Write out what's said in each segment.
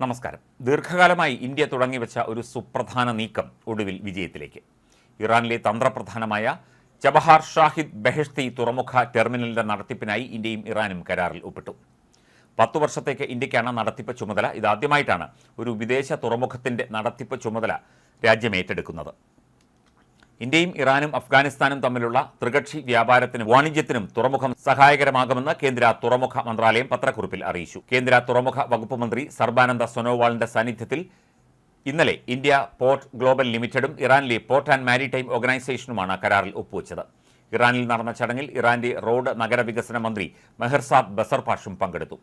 നമസ്കാരം. ദീർഘകാലമായി ഇന്ത്യ തുടങ്ങിവെച്ച ഒരു സുപ്രധാന നീക്കം ഒടുവിൽ വിജയത്തിലേക്ക്. ഇറാനിലെ തന്ത്രപ്രധാനമായ ചബഹാർ ഷാഹിദ് ബെഹഷ്തി തുറമുഖ ടെർമിനലിന്റെ നടത്തിപ്പിനായി ഇന്ത്യയും ഇറാനും കരാറിൽ ഒപ്പിട്ടു. പത്തു വർഷത്തേക്ക് ഇന്ത്യക്കാണ് നടത്തിപ്പ് ചുമതല. ഇതാദ്യമായിട്ടാണ് ഒരു വിദേശ തുറമുഖത്തിന്റെ നടത്തിപ്പ് ചുമതല രാജ്യം ഏറ്റെടുക്കുന്നത്. ഇന്ത്യയും ഇറാനും അഫ്ഗാനിസ്ഥാനും തമ്മിലുള്ള ത്രികക്ഷി വ്യാപാരത്തിനും വാണിജ്യത്തിനും തുറമുഖം സഹായകരമാകുമെന്ന് കേന്ദ്ര തുറമുഖ മന്ത്രാലയം പത്രക്കുറിപ്പിൽ അറിയിച്ചു. കേന്ദ്ര തുറമുഖ വകുപ്പ് മന്ത്രി സർബാനന്ദ സോനോവാളിന്റെ സാന്നിധ്യത്തിൽ ഇന്നലെ ഇന്ത്യ പോർട്ട് ഗ്ലോബൽ ലിമിറ്റഡും ഇറാനിലെ പോർട്ട് ആൻഡ് മാരിടൈം ഓർഗനൈസേഷനുമാണ് കരാറിൽ ഒപ്പുവെച്ചത്. ഇറാനിൽ നടന്ന ചടങ്ങിൽ ഇറാന്റെ റോഡ് നഗരവികസന മന്ത്രി മെഹർസാദ് ബസർപാഷും പങ്കെടുത്തു.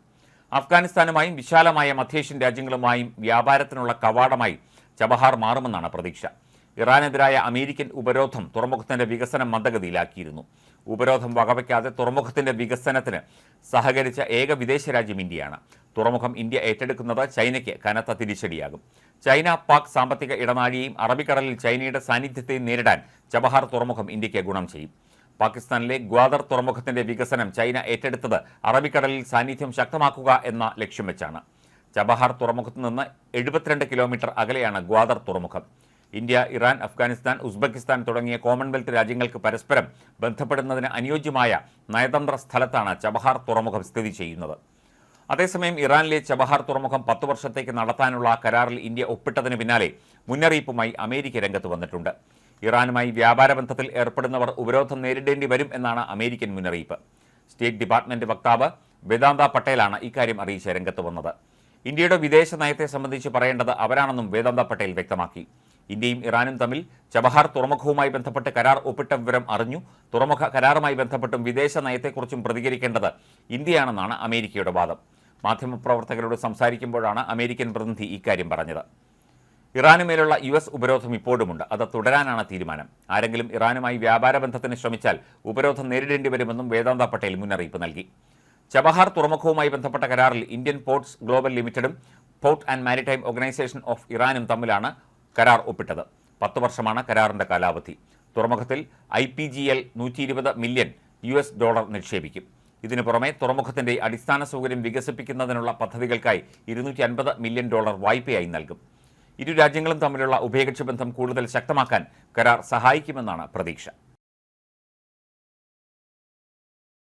അഫ്ഗാനിസ്ഥാനുമായും വിശാലമായ മധ്യേഷ്യൻ രാജ്യങ്ങളുമായും വ്യാപാരത്തിനുള്ള കവാടമായി ചബഹാർ മാറുമെന്നാണ് പ്രതീക്ഷ. ഇറാനെതിരായ അമേരിക്കൻ ഉപരോധം തുറമുഖത്തിന്റെ വികസനം മന്ദഗതിയിലാക്കിയിരുന്നു. ഉപരോധം വകവയ്ക്കാതെ തുറമുഖത്തിന്റെ വികസനത്തിന് സഹകരിച്ച ഏക വിദേശ രാജ്യം ഇന്ത്യയാണ്. തുറമുഖം ഇന്ത്യ ഏറ്റെടുക്കുന്നത് ചൈനയ്ക്ക് കനത്ത തിരിച്ചടിയാകും. ചൈന പാക് സാമ്പത്തിക ഇടനാഴിയെയും അറബിക്കടലിൽ ചൈനയുടെ സാന്നിധ്യത്തെയും നേരിടാൻ ചബഹാർ തുറമുഖം ഇന്ത്യയ്ക്ക് ഗുണം ചെയ്യും. പാകിസ്ഥാനിലെ ഗ്വാദർ തുറമുഖത്തിന്റെ വികസനം ചൈന ഏറ്റെടുത്തത് അറബിക്കടലിൽ സാന്നിധ്യം ശക്തമാക്കുക എന്ന ലക്ഷ്യം വെച്ചാണ്. ചബഹാർ തുറമുഖത്ത് നിന്ന് എഴുപത്തിരണ്ട് കിലോമീറ്റർ അകലെയാണ് ഗ്വാദർ തുറമുഖം. ഇന്ത്യ ഇറാൻ അഫ്ഗാനിസ്ഥാൻ ഉസ്ബെക്കിസ്ഥാൻ തുടങ്ങിയ കോമൺവെൽത്ത് രാജ്യങ്ങൾക്ക് പരസ്പരം ബന്ധപ്പെടുന്നതിന് അനുയോജ്യമായ നയതന്ത്ര സ്ഥലത്താണ് ചബഹാർ തുറമുഖം സ്ഥിതി ചെയ്യുന്നത്. അതേസമയം ഇറാനിലെ ചബഹാർ തുറമുഖം പത്ത് വർഷത്തേക്ക് നടത്താനുള്ള കരാറിൽ ഇന്ത്യ ഒപ്പിട്ടതിന് പിന്നാലെ മുന്നറിയിപ്പുമായി അമേരിക്ക രംഗത്ത് വന്നിട്ടുണ്ട്. ഇറാനുമായി വ്യാപാര ബന്ധത്തിൽ ഏർപ്പെടുന്നവർ ഉപരോധം നേരിടേണ്ടി വരും എന്നാണ് അമേരിക്കൻ മുന്നറിയിപ്പ്. സ്റ്റേറ്റ് ഡിപ്പാർട്ട്മെന്റ് വക്താവ് വേദാന്ത പട്ടേലാണ് ഇക്കാര്യം അറിയിച്ച് രംഗത്ത് വന്നത്. ഇന്ത്യയുടെ വിദേശ നയത്തെ സംബന്ധിച്ച് പറയേണ്ടത് അവരാണെന്നും വേദാന്ത പട്ടേൽ വ്യക്തമാക്കി. ഇന്ത്യയും ഇറാനും തമ്മിൽ ചബഹാർ തുറമുഖവുമായി ബന്ധപ്പെട്ട് കരാർ ഒപ്പിട്ട വിവരം അറിഞ്ഞു. തുറമുഖ കരാറുമായി ബന്ധപ്പെട്ടും വിദേശ നയത്തെക്കുറിച്ചും പ്രതികരിക്കേണ്ടത് ഇന്ത്യയാണെന്നാണ് അമേരിക്കയുടെ വാദം. മാധ്യമപ്രവർത്തകരോട് സംസാരിക്കുമ്പോഴാണ് അമേരിക്കൻ പ്രതിനിധി ഇക്കാര്യം പറഞ്ഞത്. ഇറാനുമേലുള്ള യു എസ് ഉപരോധം ഇപ്പോഴുമുണ്ട്. അത് തുടരാനാണ് തീരുമാനം. ആരെങ്കിലും ഇറാനുമായി വ്യാപാര ബന്ധത്തിന് ശ്രമിച്ചാൽ ഉപരോധം നേരിടേണ്ടി വരുമെന്നും വേദാന്ത പട്ടേൽ മുന്നറിയിപ്പ് നൽകി. ചബഹാർ തുറമുഖവുമായി ബന്ധപ്പെട്ട കരാറിൽ Indian ports global ലിമിറ്റഡും port and maritime organisation of ഇറാനും തമ്മിലാണ് കരാർ ഒപ്പിട്ടത്. പത്ത് വർഷമാണ് കരാറിന്റെ കാലാവധി. തുറമുഖത്തിൽ ഐ പി ജി എൽ നൂറ്റി ഇരുപത് മില്യൺ യു എസ് ഡോളർ നിക്ഷേപിക്കും. ഇതിനു പുറമെ തുറമുഖത്തിന്റെ അടിസ്ഥാന സൗകര്യം വികസിപ്പിക്കുന്നതിനുള്ള പദ്ധതികൾക്കായി ഇരുന്നൂറ്റി അൻപത് മില്യൺ ഡോളർ വായ്പയായി നൽകും. ഇരു രാജ്യങ്ങളും തമ്മിലുള്ള ഉഭയകക്ഷി ബന്ധം കൂടുതൽ ശക്തമാക്കാൻ കരാർ സഹായിക്കുമെന്നാണ് പ്രതീക്ഷ.